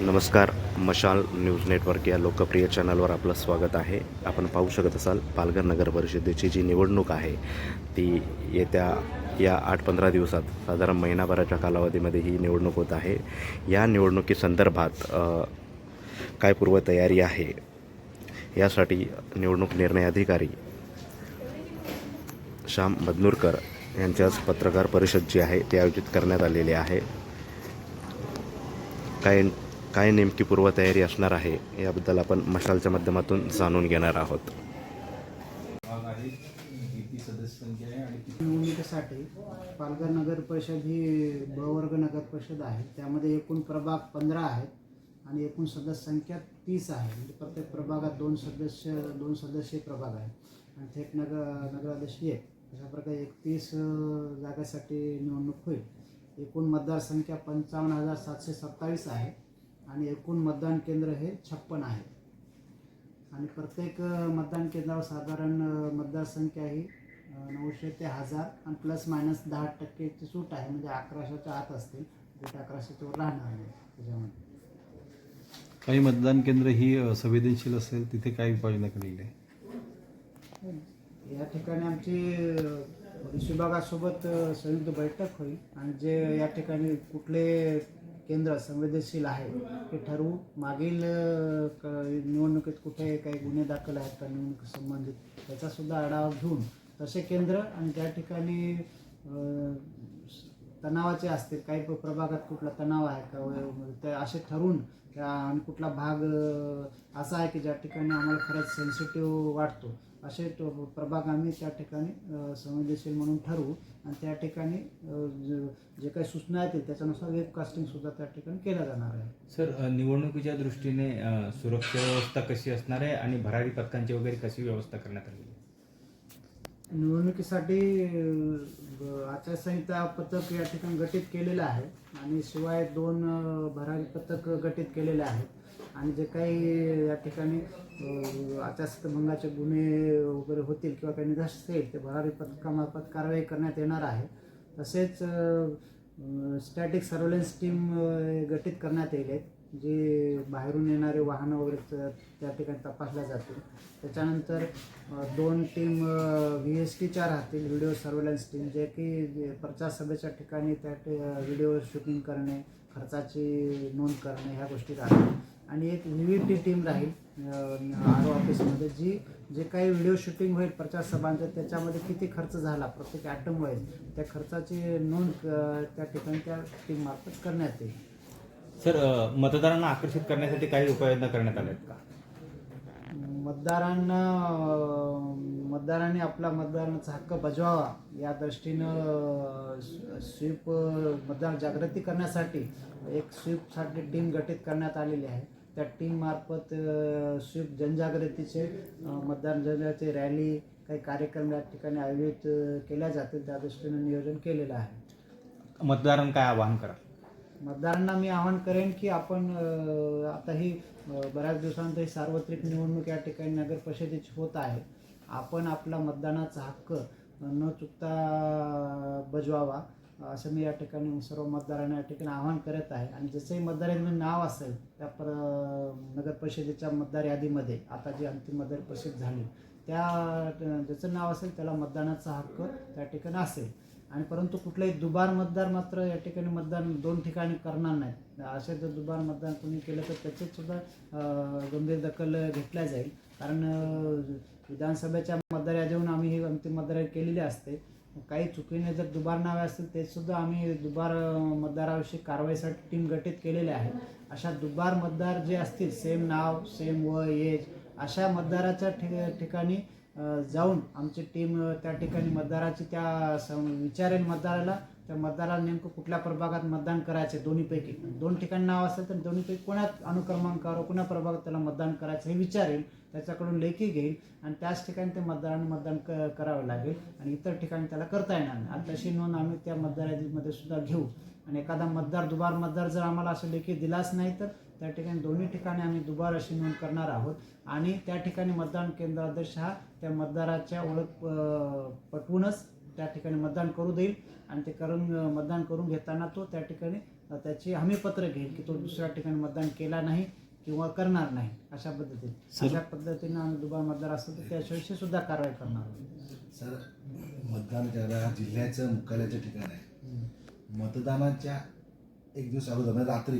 नमस्कार मशाल news network या लोकप्रिय चॅनलवर आपलं स्वागत आहे. आपण पाहू शकत असाल पालघर नगर परिषदेची जी निवडणूक आहे ती येत्या या आठ पंधरा दिवसात साधारण महिनाभराच्या कालावधीमध्ये ही निवडणूक होत आहे. या निवडणुकीसंदर्भात अ, काय पूर्वतयारी आहे? यासाठी निवडणूक निर्णय अधिकारी श्याम बदनूरकर यांच्याच पत्रकार परिषद जी आहे ती आयोजित करण्यात आलेली आहे. काय काय नेमकी पूर्वतयारी असणार आहे याबद्दल आपण मशालच्या माध्यमातून जाणून घेणार आहोत. सदस्य संख्या आहे आणि निवडणुकीसाठी पालघर नगर परिषद ही बवर्ग नगर परिषद आहे. त्यामध्ये एकूण प्रभाग पंधरा आहेत आणि एकूण सदस्य संख्या तीस आहे. म्हणजे प्रत्येक प्रभागात दोन सदस्य दोन सदस्य प्रभाग आहेत. आणि थेट नगर नगराध्यक्ष एक अशा प्रकारे एकतीस जागेसाठी निवडणूक होईल. एकूण मतदारसंख्या पंचावन्न हजार सातशे सत्तावीस आहे. आणि एकूण मतदान केंद्र हे छप्पन आहे. आणि प्रत्येक मतदान केंद्रावर साधारण मतदारसंख्या ही नऊशे ते हजार आणि प्लस मायनस दहा टक्केची सूट आहे. म्हणजे अकराशेच्या आत असतील. ते अकराशेच्या वर राहणार नाही त्याच्यामध्ये. काही मतदान केंद्र ही संवेदनशील असेल तिथे काय उपाययोजना केलेली आहे? या ठिकाणी आमची विभागासोबत संयुक्त बैठक होईल. आणि जे या ठिकाणी कुठले केंद्र संवेदनशील आहे हे ठरवू. मागील क- निवडणुकीत कुठे काही गुन्हे दाखल आहेत का निवडणूक संबंधित त्याचासुद्धा आढावा घेऊन तसे केंद्र आणि त्या ठिकाणी तणावाचे असतील काही प्रभागात कुठला तणाव आहे का व- ते असे ठरवून त्या आणि कुठला भाग असा आहे की ज्या ठिकाणी आम्हाला खरंच सेन्सिटिव्ह वाटतो. असे प्रभाग आम्ही त्या ठिकाणी संवेदनशील म्हणून ठरवू. आणि त्या ठिकाणी जे काही सूचना येतील त्याच्यानुसार वेबकास्टिंग सुद्धा त्या ठिकाणी केलं जाणार आहे. सर निवडणुकीच्या दृष्टीने सुरक्षा व्यवस्था कशी असणार आहे आणि भरारी पथकांची वगैरे कशी व्यवस्था करण्यात आली? आहे निवडणुकीसाठी आचारसंहिता पथक या ठिकाणी गठीत केलेलं आहे आणि शिवाय दोन भरारी पथक गठीत केलेले आहेत. आणि जे काही या ठिकाणी आचारसंहिताभंगाचे भंगाचे गुन्हे वगैरे होतील किंवा काही निदर्श असेल ते भरारी पथकामार्फत कारवाई करण्यात येणार आहे. तसेच स्टॅटिक सर्व्हेलन्स टीम गठीत करण्यात येईल. आहेत जे बाहेरून येणारे वाहनं वगैरे त्या ठिकाणी तपासल्या जातील. त्याच्यानंतर दोन टीम व्ही एस टीच्या राहतील व्हिडिओ सर्व्हेलन्स टीम जे की जे प्रचार सभेच्या ठिकाणी त्या व्हिडिओ शूटिंग करणे खर्चाची नोंद करणे ह्या गोष्टी राहतील. आणि एक व्ही व्ही टी टीम राहील आर ओ ऑफिसमध्ये जी जे काही व्हिडिओ शूटिंग होईल प्रचार सभांचं त्याच्यामध्ये किती खर्च झाला प्रत्येक ॲटम वाईज त्या खर्चाची नोंद त्या ठिकाणी त्या टीममार्फत करण्यात येईल. सर मतदारांना आकर्षित करण्यासाठी काही उपाययोजना करण्यात आल्या आहेत का? मतदारांना मतदारांनी आपला मतदानाचा हक्क बजवावा या दृष्टीनं स्वीप मतदार जागृती करण्यासाठी एक स्वीपसाठी टीम गठीत करण्यात आलेली आहे. त्या टीममार्फत स्वीप जनजागृतीचे मतदार जनजागृती रॅली काही कार्यक्रम या ठिकाणी आयोजित केल्या जातील. त्या दृष्टीनं नियोजन केलेलं आहे. मतदारांना काय आवाहन करा? मतदारांना मी आवाहन करेन की आपण आताही आता ही बऱ्याच दिवसानंतर ही सार्वत्रिक निवडणूक या ठिकाणी नगर परिषदेची होत आहे. आपण आपला मतदानाचा हक्क न चुकता बजवावा असं मी या ठिकाणी सर्व मतदारांना या ठिकाणी आवाहन करत आहे. आणि जसंही मतदारांमध्ये नाव असेल त्या प्र नगर परिषदेच्या मतदार यादीमध्ये आता जी अंतिम मतदार परिषद झाली त्या ज्याचं नाव असेल त्याला मतदानाचा हक्क त्या ठिकाणी असेल. आणि परंतु कुठलाही दुबार मतदार मात्र या ठिकाणी मतदान दोन ठिकाणी करणार नाहीत असे जर दुबार मतदान कोणी केलं तर त्याची सुद्धा गंभीर दखल घेतल्या जाईल. कारण विधानसभेच्या मतदार यादीहून आम्ही ही अंतिम मतदार केलेली असते. काही चुकीने जर दुबार नावे असतील ते सुद्धा आम्ही दुबार मतदाराविषयी कारवाईसाठी टीम गठीत केलेले आहे. अशा दुबार मतदार जे असतील सेम नाव सेम व एज अशा मतदाराच्या ठि- ठिकाणी जाऊन आमची टीम त्या ठिकाणी मतदाराची त्या सं- विचारेल मतदाराला. त्या मतदाराला नेमकं कुठल्या प्रभागात मतदान करायचे दोन्हीपैकी. दोन ठिकाणी नाव असेल तर दोन्हीपैकी कोणात अनुक्रमांकावर कोणा प्रभागात त्याला मतदान करायचं हे विचारेल त्याच्याकडून लेखी घेईल आणि त्याच ठिकाणी ते मतदारांना मतदान क करावं लागेल आणि इतर ठिकाणी त्याला करता येणार नाही. आणि तशी नोंद आम्ही त्या मतदार यादीमध्ये सुद्धा घेऊ. आणि एखादा मतदार दुबार मतदार जर आम्हाला असं लेखी दिलाच नाही तर त्या ठिकाणी दोन्ही ठिकाणी आम्ही दुबार अशी नोंद करणार आहोत. आणि त्या ठिकाणी मतदान केंद्राध्यक्ष हा त्या मतदाराच्या ओळख पटवूनच त्या ठिकाणी मतदान करू देईल. आणि ते करून मतदान करून घेताना तो त्या ठिकाणी त्याची हमीपत्र घेईल की तो दुसऱ्या ठिकाणी मतदान केला नाही किंवा करणार नाही अशा पद्धतीने. अशा पद्धतीनं आम्ही दुबा मतदार असेल तर त्याच्याविषयी सुद्धा कारवाई करणार आहोत. सर मतदान हा जिल्ह्याचं मुख्यालयाचं ठिकाण आहे. मतदानाच्या एक दिवस अगोदर म्हणजे रात्री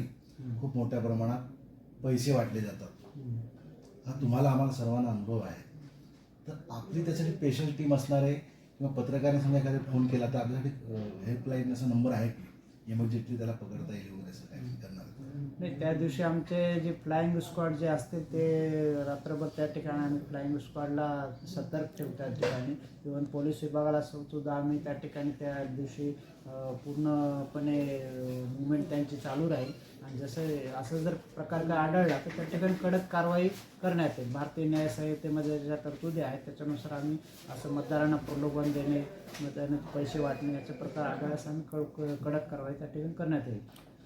खूप मोठ्या प्रमाणात पैसे वाटले जातात. हा तुम्हाला आम्हाला सर्वांना अनुभव आहे. तर आपली त्यासाठी स्पेशल टीम असणार आहे किंवा पत्रकारांनी समजा एखादा फोन केला तर आपल्यासाठी हेल्पलाईन असा नंबर आहे की इमर्जन्सी त्याला पकडता येईल वगैरे असं काही करणार? नाही त्या दिवशी आमचे जे फ्लाइंग स्क्वॉड जे असते ते रात्रभर त्या ठिकाणी आम्ही फ्लाइंग स्क्वॉडला सतर्क ठेवू त्या ठिकाणी. इव्हन पोलीस विभागाला सुद्धा आम्ही त्या ठिकाणी त्या दिवशी पूर्णपणे मुवमेंट त्यांची चालू राहील. आणि जसं असं जर प्रकार काय आढळला तर त्या ठिकाणी कडक कारवाई करण्यात येईल. भारतीय न्याय संहितेमध्ये ज्या तरतुदी आहेत त्याच्यानुसार आम्ही असं मतदारांना प्रलोभन देणे मतदारांना पैसे वाटणे याचे प्रकार आढळल्यास आम्ही कड कडक कारवाई त्या ठिकाणी करण्यात येईल.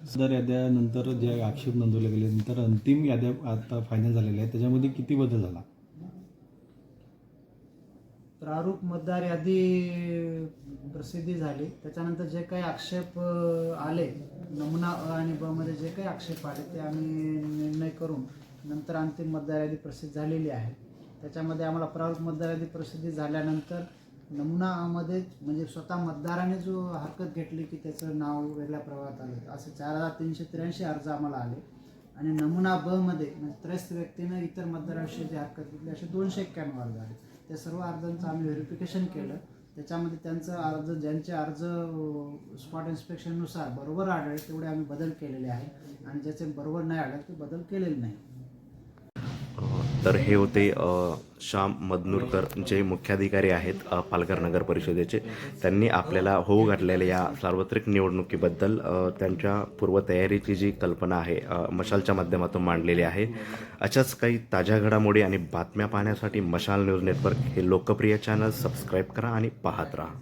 सदर याद्यानंतर जे आक्षेप नोंदवले गेले नंतर अंतिम याद्या आता फायनल झालेल्या आहेत. त्याच्यामध्ये किती बदल झाला? प्रारूप मतदार यादी प्रसिद्धी झाली. त्याच्यानंतर जे काही आक्षेप आले नमुना अ आणि ब मध्ये जे काही आक्षेप आले ते आम्ही निर्णय करून नंतर अंतिम मतदार यादी प्रसिद्ध झालेली आहे. त्याच्यामध्ये आम्हाला प्रारूप मतदार यादी प्रसिद्धी झाल्यानंतर नमुना अमध्ये म्हणजे स्वतः मतदाराने जो हरकत घेतली की त्याचं नाव वेगळ्या प्रवाहात आलं. असे चार हजार तीनशे त्र्याऐंशी अर्ज आम्हाला आले. आणि नमुना ब मध्ये म्हणजे त्रयस्थ व्यक्तीनं इतर मतदाराविषयी जी हरकत घेतली असे दोनशे एक्क्याण्णव अर्ज आले. त्या सर्व अर्जांचं आम्ही व्हेरिफिकेशन केलं. त्याच्यामध्ये त्यांचं अर्ज ज्यांचे अर्ज स्पॉट इन्स्पेक्शननुसार बरोबर आढळले तेवढे आम्ही बदल केलेले आहे. आणि ज्याचे बरोबर नाही आढळले ते बदल केलेले नाही. तर हे होते श्याम मदनूरकर जे मुख्याधिकारी आहेत पालघर नगर परिषदेचे. त्यांनी आपल्याला होऊ घातलेल्या या सार्वत्रिक निवडणुकीबद्दल त्यांच्या पूर्वतयारीची जी कल्पना आहे मशालच्या माध्यमातून मांडलेली आहे. अशाच काही ताज्या घडामोडी आणि बातम्या पाहण्यासाठी मशाल न्यूज नेटवर्क हे लोकप्रिय चॅनल सबस्क्राईब करा आणि पाहत राहा.